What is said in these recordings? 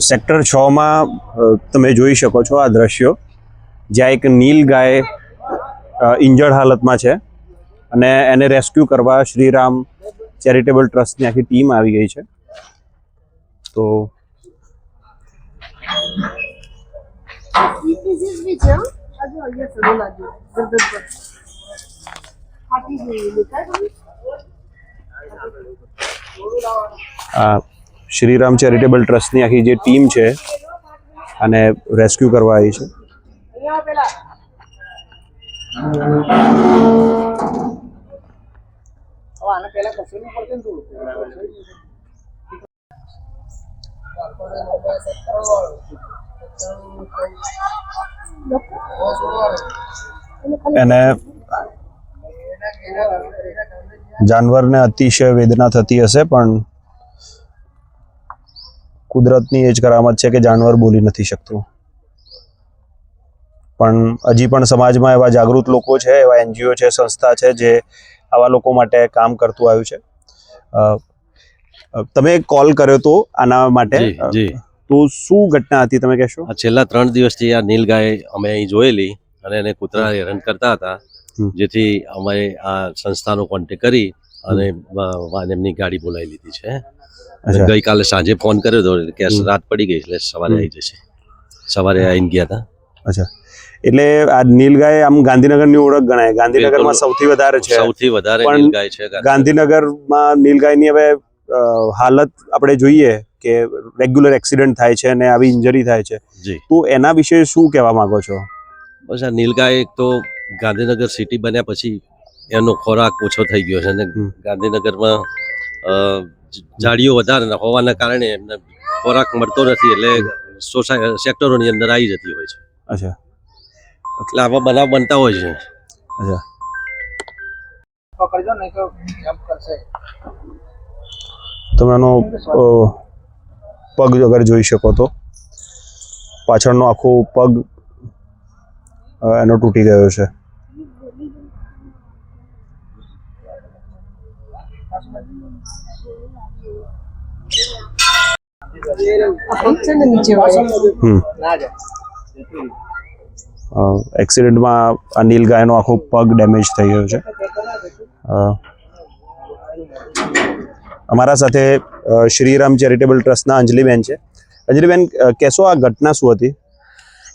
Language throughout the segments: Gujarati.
સેક્ટર છમાં તમે જોઈ શકો છો આ દ્રશ્યો જ્યાં એક નીલ ગાય ઇન્જર્ડ હાલતમાં છે અને એને રેસ્ક્યુ કરવા શ્રીરામ ચેરિટેબલ ટ્રસ્ટની આખી ટીમ આવી ગઈ છે તો. આ શ્રીરામ ચેરિટેબલ ટ્રસ્ટની આખી જે ટીમ છે અને રેસ્ક્યુ કરવા આવી છે. એને જાનવરને અતિશય વેદના થતી હશે, પણ કુદરતની એ જ કરામત છે કે જાનવર બોલી નથી શકતું. પણ હજી પણ સમાજમાં એવા જાગૃત લોકો છે એવા એનજીઓ છે સંસ્થા છે જે આવા લોકો માટે કામ કરતું આવ્યું છે. તમે કોલ કર્યો તો આના માટે. તો શું ઘટના હતી તમે કહેશો? આ છેલ્લા ત્રણ દિવસથી આ નીલગાય અમે અહીં જોયેલી અને એને કૂતરા હેરાન કરતા હતા. જેથી અમે આ સંસ્થાનો કોન્ટેક કરી અને એમની ગાડી બોલાવી લીધી છે ગઈકાલે સાંજે ફોન કર્યો હતો કે રાત પડી ગઈ એટલે સવારે આવી જશે. સવારે આવીને ગયા હતા અચ્છા. એટલે આ નીલગાય આમ ગાંધીનગરની ઓળખ ગણાય. ગાંધીનગરમાં સૌથી વધારે છે. સૌથી વધારે નીલગાય છે ગાંધીનગરમાં. નીલગાયની હવે હાલત આપણે જોઈએ કે રેગ્યુલર એક્સિડન્ટ થાય છે અને આવી ઇન્જરી થાય છે. તો એના વિશે શું કહેવા માંગો છો? બસ આ નીલગાય એક તો ગાંધીનગર સિટી બન્યા પછી એનો ખોરાક ઓછો થઈ ગયો છે અને ગાંધીનગરમાં અ, ઝાડીઓ વધારે હોવાના કારણે એમને ખોરાક મળતો નથી એટલે સોસાય સેક્ટરોની અંદર આવી જતી હોય છે. અચ્છા. એટલે આવા બનાવ બનતા હોય છે. અચ્છા. પકડજો નહીં તો જમ્પ કરશે? તમે એનો પગ અગર જોઈ શકો તો. પાછળનો આખો પગ એનો તૂટી ગયો છે છે ને નીચે વાળો હમ ના જાય એક્સિડન્ટમાં અનિલ ગાયનો આખો પગ ડેમેજ થઈ ગયો છે. અમારા સાથે શ્રીરામ ચેરિટેબલ ટ્રસ્ટના અંજલિબેન છે. અંજલિબેન અ, કહેશો આ ઘટના શું હતી?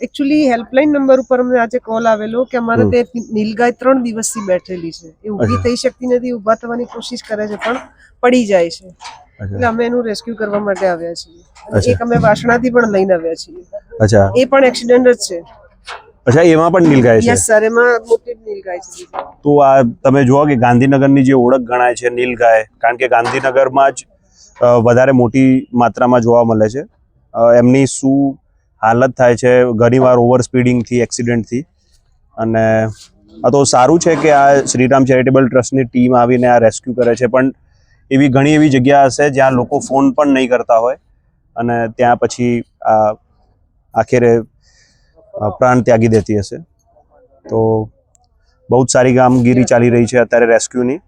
એકચ્યુઅલી હેલ્પલાઇન નંબર ઉપર અમને આજે કોલ આવેલો કે અમારે તે નીલગાય ત્રણ દિવસથી બેઠેલી છે. એ ઊભી થઈ શકતી નથી ઊભા થવાની કોશિશ કરે છે પણ પડી જાય છે. એટલે અમે એનું રેસ્ક્યુ કરવા માટે આવ્યા છીએ. એક અમે વાસણાથી પણ લઈને આવ્યા છીએ. અચ્છા. એ પણ એક્સિડન્ટ જ છે. અચ્છા એમાં પણ નીલગાય છે? યસ સર એમાં મોટી નીલગાય છે. તો આ તમે જુઓ કે ગાંધીનગરની જે ઓળખ ગણાય છે નીલગાય કારણ કે ગાંધીનગરમાં જ વધારે મોટી માત્રામાં જોવા મળે છે. એમની શું હાલત થાય છે, ઘણીવાર ઓવર સ્પીડિંગથી એક્સિડન્ટથી અને આ તો સારું છે કે આ શ્રીરામ ચેરિટેબલ ટ્રસ્ટની ટીમ આવીને આ રેસ્ક્યુ કરે છે, પણ એવી ઘણી એવી જગ્યા હશે જ્યાં લોકો ફોન પણ નહીં કરતા હોય. અને ત્યાં પછી આ આખરે પ્રાણ ત્યાગી દેતી હશે. તો બહુ જ સારી કામગીરી ચાલી રહી છે અત્યારે રેસ્ક્યુની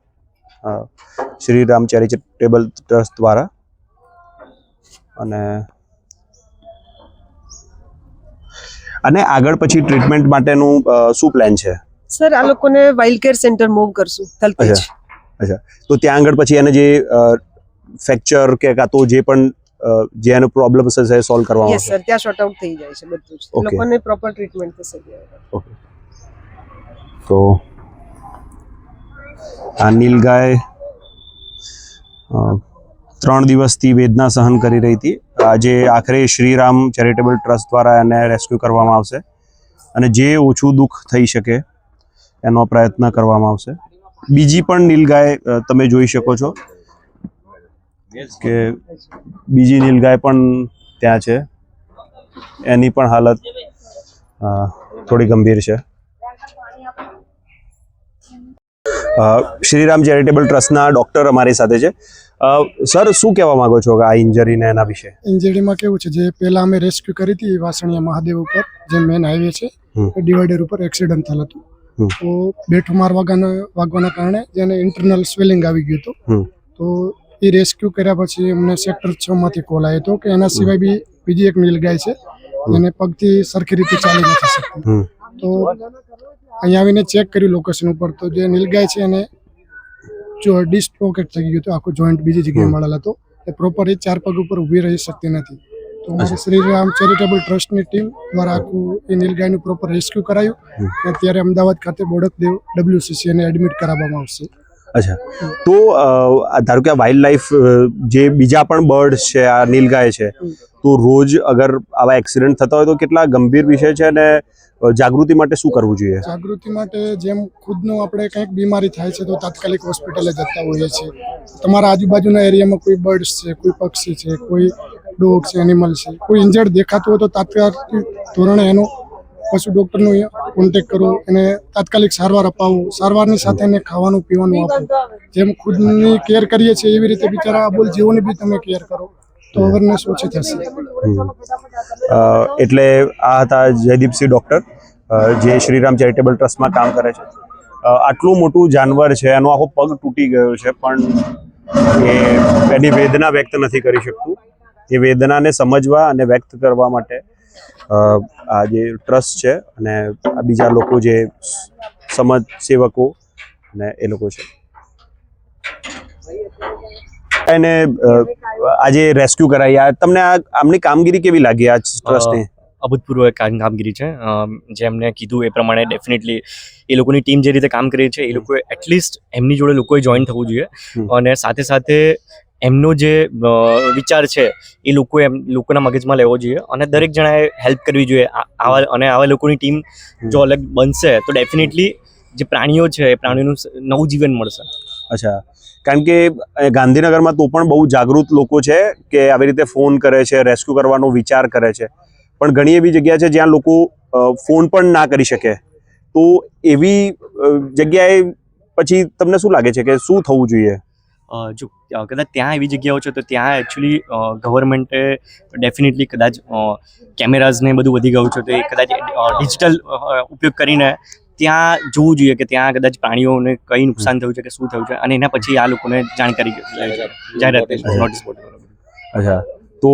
શ્રીરામ શ્રી રામ ચેરિટેબલ ટ્રસ્ટ દ્વારા. અને અને આગળ પછી ટ્રીટમેન્ટ માટેનું શું પ્લાન છે? સર આ લોકોને વાઇલ્ડ કેર સેન્ટર મૂવ કરશું થલતેજ અચ્છા. તો ત્યાં આગળ પછી એને જે ફ્રેક્ચર કે કાં તો જે પણ જે એનો પ્રોબ્લેમ હશે સોલ્વ કરવામાં આવશે? સર ત્યાં શોર્ટ આઉટ થઈ જાય છે બધું જ. લોકોને પ્રોપર ટ્રીટમેન્ટ થશે ઓકે તો આ નીલગાય ત્રણ દિવસથી વેદના સહન કરી રહી હતી. આજે આખરે શ્રીરામ ચેરિટેબલ ટ્રસ્ટ દ્વારા એને રેસ્ક્યુ કરવામાં આવશે અને જે ઓછું દુઃખ થઈ શકે એનો પ્રયત્ન કરવામાં આવશે. બીજી પણ નીલગાય તમે જોઈ શકો છો કે બીજી નીલગાય પણ ત્યાં છે. એની પણ હાલત થોડી ગંભીર છે. શ્રીરામ ચેરિટેબલ ટ્રસ્ટના ડોક્ટર અમારી સાથે છે. સર શું કહેવા માંગો છો કે આ ઇન્જરીને એના વિશે? ઇન્જરીમાં કેવું છે? જે પહેલા અમે રેસ્ક્યુ કરી હતી વાસણીયા મહાદેવ ઉપર જે મેન હાઈવે છે એ ડિવાઈડર ઉપર એક્સિડન્ટ થયેલ હતું. તો બેઠ માર વાગવાના વાગવાના કારણે જેને ઇન્ટરનલ સ્વેલિંગ આવી ગયું હતું. તો એ રેસ્ક્યુ કર્યા પછી અમને સેક્ટર છ માંથી કોલ આવ્યો હતો કે એના સિવાય બી બીજી એક નીલગાય છે. એને પગથી સરખી રીતે ચાલી નથી શકતી. તો અહીંયા આવીને ચેક કર્યું લોકેશન ઉપર. તો જે નીલગાય છે એને જો ડિસ્ટોકેટ થઈ ગયું હતું આખું જોઈન્ટ બીજી જગ્યાએ મળેલ હતો એ પ્રોપર એ ચાર પગ ઉપર ઊભી રહી શકતી નથી. તો અમારી શ્રી રામ ચેરિટેબલ ટ્રસ્ટની ટીમ દ્વારા આખું એ નીલગાયનું પ્રોપર રેસ્ક્યુ કરાયું. અને અત્યારે અમદાવાદ ખાતે બોડકદેવ ડબ્લ્યુસીસી એને એડમિટ કરાવવામાં આવશે. અચ્છા. તો ધારો કે આ વાઇલ્ડ લાઈફ જે બીજા પણ બર્ડ છે આ નીલગાય છે તો રોજ અગર આવા એક્સિડન્ટ થતા હોય તો કેટલા ગંભીર વિષય છે અને જાગૃતિ માટે શું કરવું જોઈએ? જાગૃતિ માટે જેમ ખુદનું આપણે કંઈક બીમારી થાય છે તો તાત્કાલિક હોસ્પિટલે જતા હોઈએ છીએ. તમારા આજુબાજુના એરિયામાં કોઈ બર્ડ્સ છે, કોઈ પક્ષી છે, કોઈ ડોગ છે એનિમલ છે, કોઈ ઇન્જર્ડ દેખાતું હોય તો તાત્કાલિક ધોરણે એનો પશુ ડૉક્ટરનો કોન્ટેક કરો, એને તાત્કાલિક સારવાર અપાવો, સારવારની સાથે એને ખાવાનું, પીવાનું આપો. જેમ ખુદની કેર કરીએ છીએ એવી રીતે બિચારા બોલ જીવોની બી તમે કેર કરો. તો અવેરનેસ ઓછી થશે. એટલે આ હતા જયદીપસિંહ ડૉક્ટર જે શ્રીરામ ચેરિટેબલ ટ્રસ્ટમાં કામ કરે છે. આટલું મોટું જાનવર છે, એનો આખો પગ તૂટી ગયો છે, પણ એ એની વેદના વ્યક્ત નથી કરી શકતું. એ વેદનાને સમજવા અને વ્યક્ત કરવા માટે આ જે ટ્રસ્ટ છે અને આ બીજા લોકો જે સમાજ સેવકો અને એ લોકો છે. એને આજે રેસ્ક્યુ કરાઈ. આ તમને આ આમની કામગીરી કેવી લાગી? આ ટ્રસ્ટની અભૂતપૂર્વ કામગીરી છે. જે એમને કીધું એ પ્રમાણે ડેફિનેટલી એ લોકોની ટીમ જે રીતે કામ કરી છે એ લોકોએ એટલીસ્ટ એમની જોડે લોકોએ જોઈન થવું જોઈએ. અને સાથે સાથે એમનો જે વિચાર છે એ લોકો એમ લોકોના મગજમાં લેવો જોઈએ અને દરેક જણાએ હેલ્પ કરવી જોઈએ. આવા અને આવા લોકોની ટીમ જો અલગ બનશે તો ડેફિનેટલી જે પ્રાણીઓ છે એ પ્રાણીઓનું નવું જીવન મળશે. અચ્છા. કારણ કે ગાંધીનગરમાં તો પણ બહુ જાગૃત લોકો છે કે આવી રીતે ફોન કરે છે, રેસ્ક્યુ કરવાનો વિચાર કરે છે. પણ ઘણી એવી જગ્યા છે જ્યાં લોકો ફોન પણ ના કરી શકે. તો એવી જગ્યાએ પછી તમને શું લાગે છે કે શું થવું જોઈએ? જો કદાચ ત્યાં એવી જગ્યાઓ છે તો ત્યાં એકચ્યુઅલી ગવર્મેન્ટે ડેફિનેટલી કદાચ કેમેરાઝને બધું વધી ગયું છે તો એ કદાચ ડિજિટલ ઉપયોગ કરીને ત્યાં જોવું જોઈએ કે ત્યાં કદાચ પ્રાણીઓને કઈ નુકસાન થયું છે કે શું થયું છે અને એના પછી આ લોકોને જાણકારી જાહેરાત નોટિસ અચ્છા. તો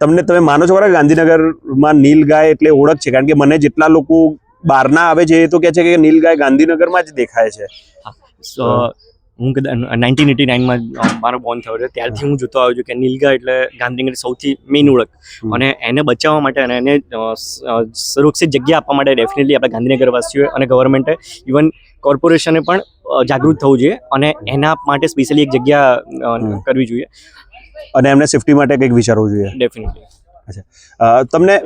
તમને તમે માનો છો ખરા કે ગાંધીનગરમાં નીલગાય એટલે ઓળખ છે? કારણ કે મને જેટલા લોકો બહારના આવે છે એ તો કહે છે કે નીલગાય ગાંધીનગરમાં જ દેખાય છે. હું કદાચ નાઇન્ટીન એટી નાઇનમાં મારો બોર્ન થયો છે. ત્યારથી હું જોતો આવ્યો છું કે નીલગા એટલે ગાંધીનગરની સૌથી મેઇન ઓળખ. અને એને બચાવવા માટે અને એને સુરક્ષિત જગ્યા આપવા માટે ડેફિનેટલી આપણે ગાંધીનગરવાસીઓએ અને ગવર્મેન્ટે ઇવન કોર્પોરેશને પણ જાગૃત થવું જોઈએ અને એના માટે સ્પેશિયલી એક જગ્યા કરવી જોઈએ. અને એમને સેફટી માટે કંઈક વિચારવું જોઈએ. ડેફિનેટલી અ, તમને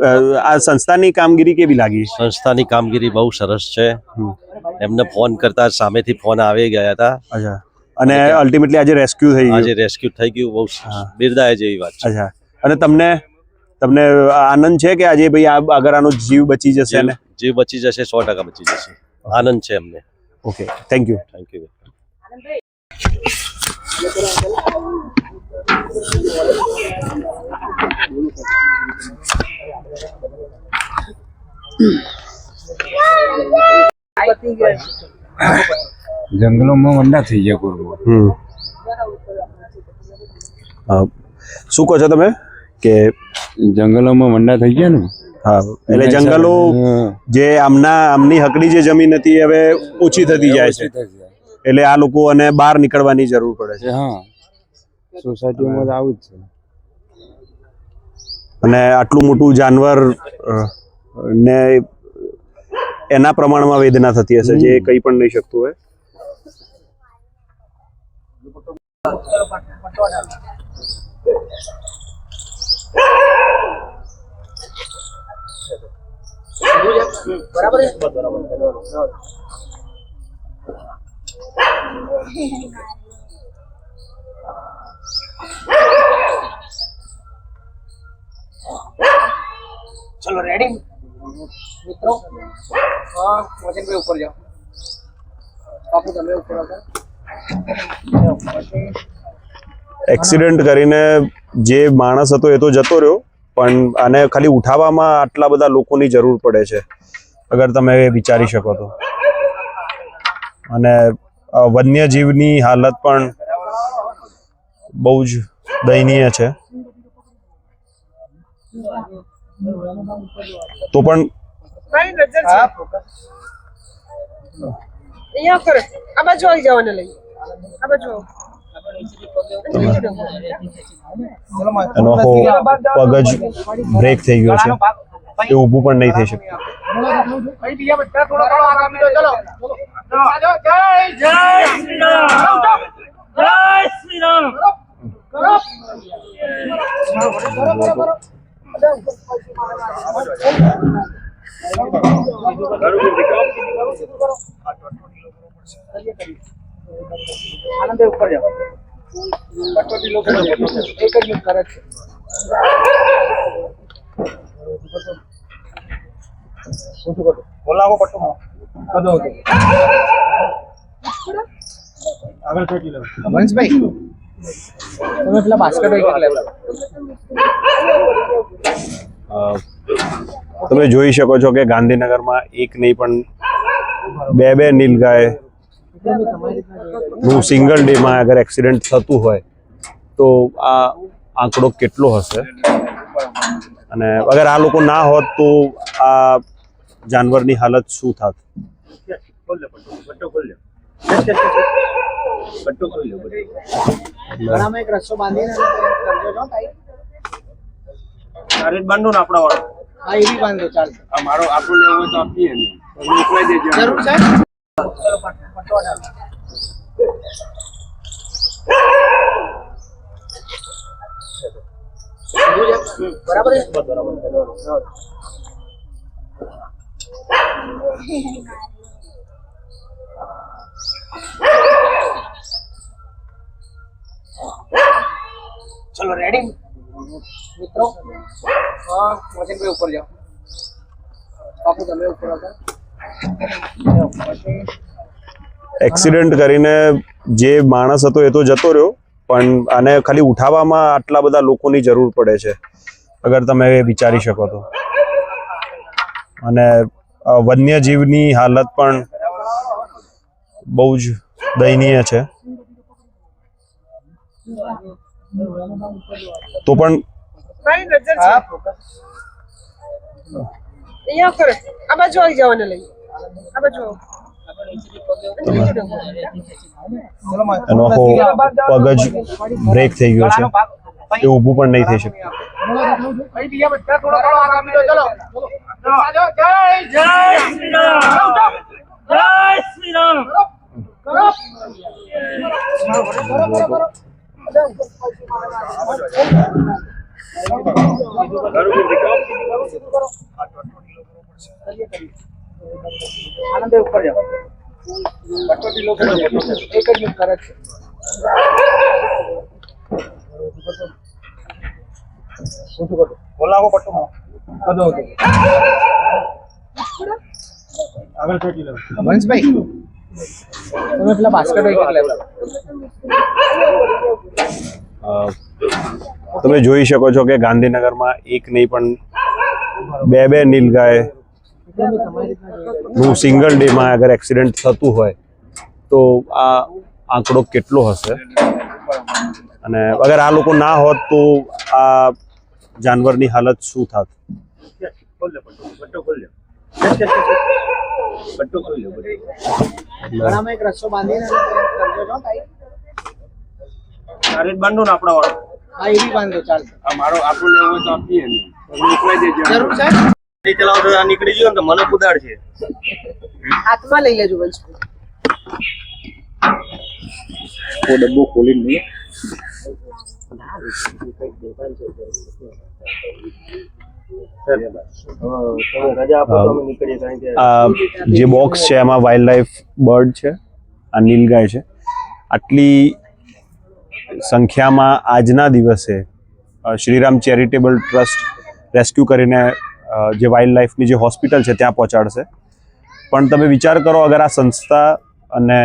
આ સંસ્થાની કામગીરી કેવી લાગી? સંસ્થાની કામગીરી બહુ સરસ છે. હમ. એમને ફોન કરતા સામેથી ફોન આવી ગયા હતા. અચ્છા. અને અલ્ટિમેટલી આજે રેસ્ક્યુ થઈ આજે ગયું. રેસ્ક્યુ થઈ ગયું. બહુ. બિરદાય જેવી વાત છે. અચ્છા. અને તમને તમને આનંદ છે કે આજે ભાઈ આ આગળ આનો જીવ બચી જશે જીવ ને? જીવ બચી જશે સો ટકા બચી જશે. આનંદ છે અમને okay thank you thank you જંગલોમાં વંડા થઈ ગયા કુરબો શું કહો છો તમે? કે જંગલોમાં વંડા થઈ ગયા ને. હા એટલે જંગલો જે આમના આમની હકડી જે જમીન હતી હવે ઓછી થતી જાય છે. એટલે આ લોકો અને બહાર નીકળવાની જરૂર પડે છે. હા. સોસાયટીમાં આવું જ છે. અને આટલું મોટું જાનવર ને એના પ્રમાણમાં વેદના થતી હશે જે કંઈ પણ નહીં શકતું હોય. ચલો રેડી હા ઉપર જાઓ. બાપુ, તમે ઉપર એક્સિડન્ટ કરીને જે માણસ હતો એ તો જતો રહ્યો, પણ આને ખાલી ઉઠાવવામાં આટલા બધા લોકોની જરૂર પડે છે, અગર તમે વિચારી શકો તો. અને વન્યજીવની હાલત પણ બહુ જ દયનીય છે. તો પણ મારી નજર છે. હા ફોકસ. અહીંયા કરો આ બાજુ આવી જાઓ લઈ. આ બાજુ એનો આખો પગ જ બ્રેક થઈ ગયો છે. એ ઊભું પણ નહીં થઈ શકતું. આનંદ ઉપર જાઓ પટોટી લોકો એક જ કરે છે બોલાવો પટ્ટો કદો આગળ ચોટી લો વંશભાઈ તમે પેલા બાસ્કેટ તમે જોઈ શકો છો કે ગાંધીનગરમાં એક નહીં પણ બે બે નીલગાયનું સિંગલ ડેમાં અગર એક્સિડન્ટ થતું હોય તો આ આંકડો કેટલો હશે? અને અગર આ લોકો ના હોત તો આ જાનવરની હાલત શું થાત? આપણા વાળો. હા એ બી વાંધો ચાલશે. મારો આપણું લેવું હોય તો આપીએ ને. મોકલાઈ દેજો. જરૂર છે? બરાબર છે? ચલો રેડી મિત્રો? હા મોચનભાઈ ઉપર જાઓ. બાપુ, તમે ઉપર આવતા એક્સિડન્ટ કરીને જે માણસ હતો એ તો જતો રહ્યો, પણ આને ખાલી ઉઠાવવામાં આટલા બધા લોકોની જરૂર પડે છે, અગર તમે વિચારી શકો તો. અને વન્યજીવની હાલત પણ બહુ જ દયનીય છે. તો પણ મારી નજર છે? અહીંયા કરો. આ બાજુ આવી જાઓ લઈ. આ બાજુ એનો પગ જ બ્રેક થઈ ગયો છે. એ ઊભું પણ નહીં થઈ શકતું. Thank બીજા આનંદ ઉપર જાઓ એક જ મિનિટ કરે છે બોલાવો પટ્ટો કદો આગળ ચોટી લો વંશભાઈ તમે પેલા બાસ્કેટ લેવલ અ, તમે જોઈ શકો છો કે ગાંધીનગરમાં એક નહીં પણ બે બે નીલગાયનું સિંગલ ડેમાં અગર એક્સિડન્ટ થતું હોય તો આ આંકડો કેટલો હશે? અને અગર આ લોકો ના હોત તો આ જાનવરની હાલત શું થાત? એક રસ્સો બાંધીને છો બાંધો ને આપણા વાળો. હા એ બી બાંધો ચાલશે. આ મારો આપણું લેવું હોય તો આપીએ ને જરૂર છે? ચલાવો તો નીકળી ગયો ને તો મને કુદાડ છે હાથમાં લઈ લેજો ડબ્બો નહીં. રજા આપો નીકળીએ કારણ જે બોક્સ છે એમાં વાઇલ્ડ લાઈફ બર્ડ છે આ નીલગાય છે. આટલી સંખ્યામાં આજના દિવસે શ્રીરામ ચેરિટેબલ ટ્રસ્ટ રેસ્ક્યુ કરીને જે વાઇલ્ડ લાઈફની જે હોસ્પિટલ છે ત્યાં પહોંચાડશે. પણ તમે વિચાર કરો, અગર આ સંસ્થા અને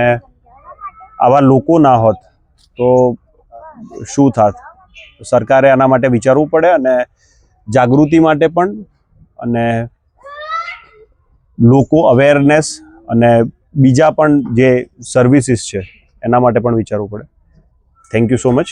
આવા લોકો ના હોત, તો શું થાત? સરકારે આના માટે વિચારવું પડે અને જાગૃતિ માટે પણ, અને લોકો અવેરનેસ અને બીજા પણ જે સર્વિસીસ છે, એના માટે પણ વિચારવું પડે. Thank you so much